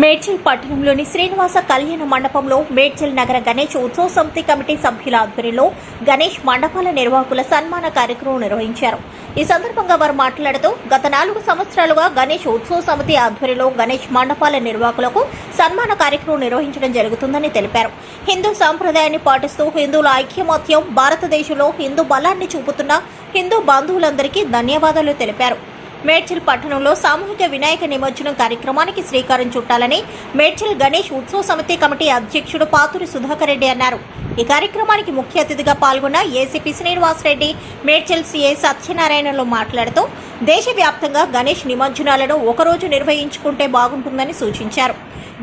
మేడ్చల్ పట్టణంలోని శ్రీనివాస కళ్యాణ మండపంలో మేడ్చల్ నగర గణేష్ ఉత్సవ సమితి కమిటీ సభ్యుల ఆధ్వర్యంలో గణేష్ మండపాల నిర్వాహకుల సన్మాన కార్యక్రమం నిర్వహించారు. ఈ సందర్భంగా వారు మాట్లాడుతూ గత నాలుగు సంవత్సరాలుగా గణేష్ ఉత్సవ సమితి ఆధ్వర్యంలో గణేష్ మండపాల నిర్వాహకులకు సన్మాన కార్యక్రమం నిర్వహించడం జరుగుతుందని తెలిపారు. హిందూ సాంప్రదాయాన్ని పాటిస్తూ హిందువుల ఐక్యమత్యం భారతదేశంలో హిందూ బలాన్ని చూపుతున్న హిందూ బంధువులందరికీ ధన్యవాదాలు తెలిపారు. మేడ్చల్ పట్టణంలో సామూహిక వినాయక నిమజ్జనం కార్యక్రమానికి శ్రీకారం చుట్టాలని మేడ్చల్ గణేష్ ఉత్సవ సమితి కమిటీ అధ్యక్షుడు పాతూరి సుధాకర్ రెడ్డి అన్నారు. ఈ కార్యక్రమానికి ముఖ్య అతిథిగా పాల్గొన్న ఏసీపీ శ్రీనివాసరెడ్డి మేడ్చల్ సీఐ సత్యనారాయణలో మాట్లాడుతూ దేశవ్యాప్తంగా గణేష్ నిమజ్జనాలను ఒకరోజు నిర్వహించుకుంటే బాగుంటుందని సూచించారు.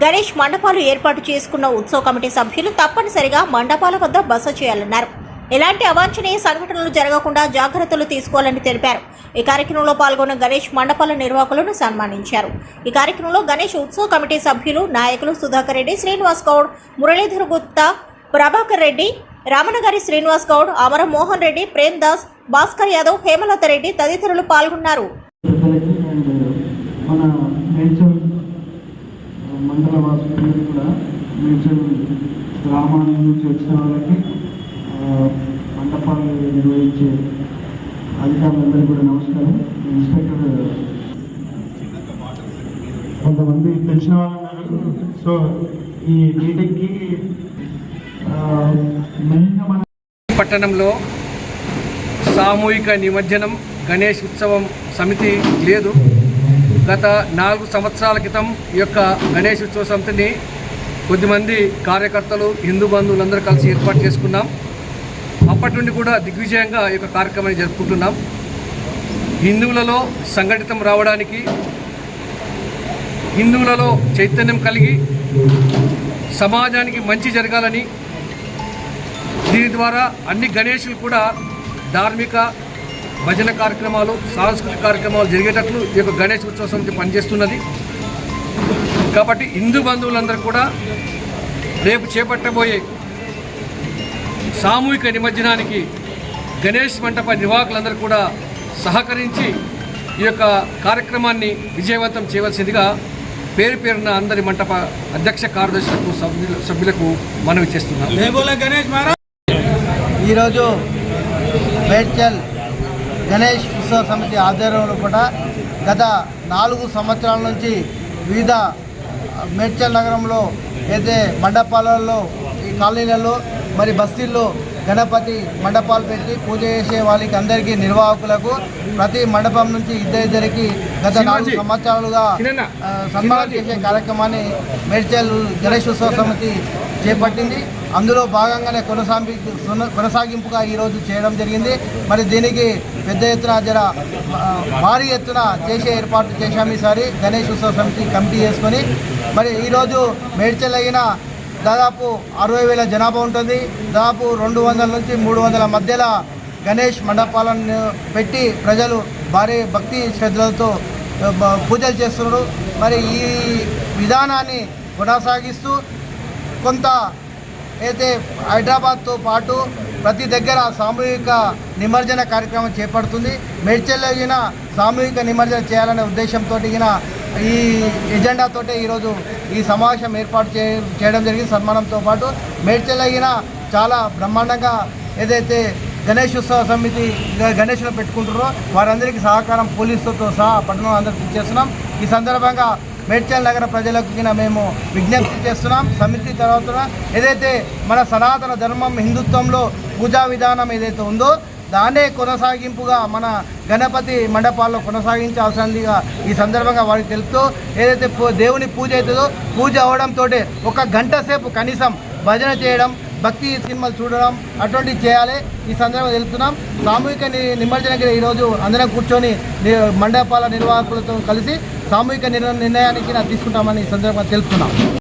గణేష్ మండపాలు ఏర్పాటు చేసుకున్న ఉత్సవ కమిటీ సభ్యులు తప్పనిసరిగా మండపాల వద్ద బస చేయాలన్నారు. ఎలాంటి అవాంఛనీయ సంఘటనలు జరగకుండా జాగ్రత్తలు తీసుకోవాలని తెలిపారు. ఈ కార్యక్రమంలో పాల్గొన్న గణేష్ మండపాల నిర్వాహకులను సన్మానించారు. ఈ కార్యక్రమంలో గణేష్ ఉత్సవ కమిటీ సభ్యులు నాయకులు సుధాకర్ రెడ్డి శ్రీనివాస్ గౌడ్ మురళీధర్ గుప్తా ప్రభాకర్ రెడ్డి రామనగారి శ్రీనివాస్ గౌడ్ అమర మోహన్ రెడ్డి ప్రేమ్ దాస్ భాస్కర్ యాదవ్ హేమలత రెడ్డి తదితరులు పాల్గొన్నారు. మండల కూడా మేడ్చల్ నుంచి వచ్చిన వాళ్ళకి మండపాలు నిర్వహించే అధికారులందరికీ కూడా నమస్కారం. ఇన్స్పెక్టర్ కొంతమంది తెలిసిన వాళ్ళు. సో ఈ మీటింగ్కి మెయిన్గా మన పట్టణంలో సామూహిక నిమజ్జనం గణేష్ ఉత్సవం సమితి లేదు. గత నాలుగు సంవత్సరాల క్రితం ఈ యొక్క గణేష్ ఉత్సవ సమితిని కొద్దిమంది కార్యకర్తలు హిందూ బంధువులందరూ కలిసి ఏర్పాటు చేసుకున్నాం. అప్పటి నుండి కూడా దిగ్విజయంగా ఈ యొక్క కార్యక్రమాన్ని జరుపుకుంటున్నాం. హిందువులలో సంఘటితం రావడానికి హిందువులలో చైతన్యం కలిగి సమాజానికి మంచి జరగాలని దీని ద్వారా అన్ని గణేషులు కూడా ధార్మిక భజన కార్యక్రమాలు సాంస్కృతిక కార్యక్రమాలు జరిగేటట్లు ఈ యొక్క గణేష్ ఉత్సవ సమితి పనిచేస్తున్నది. కాబట్టి హిందూ బంధువులందరూ కూడా రేపు చేపట్టబోయే సామూహిక నిమజ్జనానికి గణేష్ మంటప నిర్వాహకులందరూ కూడా సహకరించి ఈ యొక్క కార్యక్రమాన్ని విజయవంతం చేయవలసిందిగా పేరు పేరున అందరి మంటప అధ్యక్ష కార్యదర్శులకు సభ్యుల సభ్యులకు మనవి చేస్తున్నాం. ఈరోజు మేడ్చల్ గణేష్ ఉత్సవ సమితి ఆధ్వర్యంలో కూడా గత నాలుగు సంవత్సరాల నుంచి వివిధ మేడ్చల్ నగరంలో అయితే మండపాలలో ఈ కాలనీలలో మరి బస్తీల్లో గణపతి మండపాలు పెట్టి పూజ చేసే వాళ్ళకి అందరికీ నిర్వాహకులకు ప్రతి మండపం నుంచి ఇద్దరిద్దరికి గత నాలుగు సంవత్సరాలుగా సన్మానం చేసే కార్యక్రమాన్ని మేడ్చల్ గణేష్ ఉత్సవ సమితి చేపట్టింది. అందులో భాగంగానే కొనసాగి కొనసాగింపుగా ఈరోజు చేయడం జరిగింది. మరి దీనికి పెద్ద ఎత్తున జర భారీ ఎత్తున చేసే ఏర్పాటు చేశాము ఈసారి. గణేష్ ఉత్సవ సమితి కమిటీ చేసుకొని. మరి ఈరోజు మేడ్చల్ అయిన దాదాపు అరవై వేల జనాభా ఉంటుంది. దాదాపు రెండు వందల నుంచి మూడు వందల మధ్యలో గణేష్ మండపాలను పెట్టి ప్రజలు భారీ భక్తి శ్రద్ధలతో పూజలు చేస్తున్నారు మరి ఈ విధానాన్ని కొనసాగిస్తూ కొంత అయితే హైదరాబాద్తో పాటు ప్రతి దగ్గర సామూహిక నిమజ్జన కార్యక్రమం చేపడుతుంది. మేడ్చల్లో సామూహిక నిమజ్జన చేయాలనే ఉద్దేశంతో గిన ఈ ఎజెండాతో ఈరోజు ఈ సమావేశం ఏర్పాటు చే చేయడం జరిగింది. సన్మానంతో పాటు మేడ్చలగిన చాలా బ్రహ్మాండంగా ఏదైతే గణేష్ ఉత్సవ సమితి గ- పెట్టుకుంటారో వారందరికీ సహకారం పోలీసులతో సహా పట్టణం అందరికీ చేస్తున్నాం ఈ సందర్భంగా మేడ్చల్ నగర ప్రజలకు మేము విజ్ఞప్తి చేస్తున్నాం. సమితి తర్వాత ఏదైతే మన సనాతన ధర్మం హిందుత్వంలో పూజా విధానం ఏదైతే ఉందో దానే కొనసాగింపుగా మన గణపతి మండపాల్లో కొనసాగించాల్సిందిగా ఈ సందర్భంగా వారికి తెలుపుతూ ఏదైతే దేవుని పూజ అవుతుందో పూజ అవడంతో ఒక గంట సేపు కనీసం భజన చేయడం భక్తి సినిమాలు చూడడం అటువంటివి చేయాలి. ఈ సందర్భంగా తెలుపుతున్నాం. సామూహిక నిమజ్జనగిరి నిమజ్జనకి ఈరోజు అందరం కూర్చొని మండపాల నిర్వాహకులతో కలిసి సామూహిక నిర్ణయానికి తీసుకుంటామని ఈ సందర్భంగా తెలుపుతున్నాం.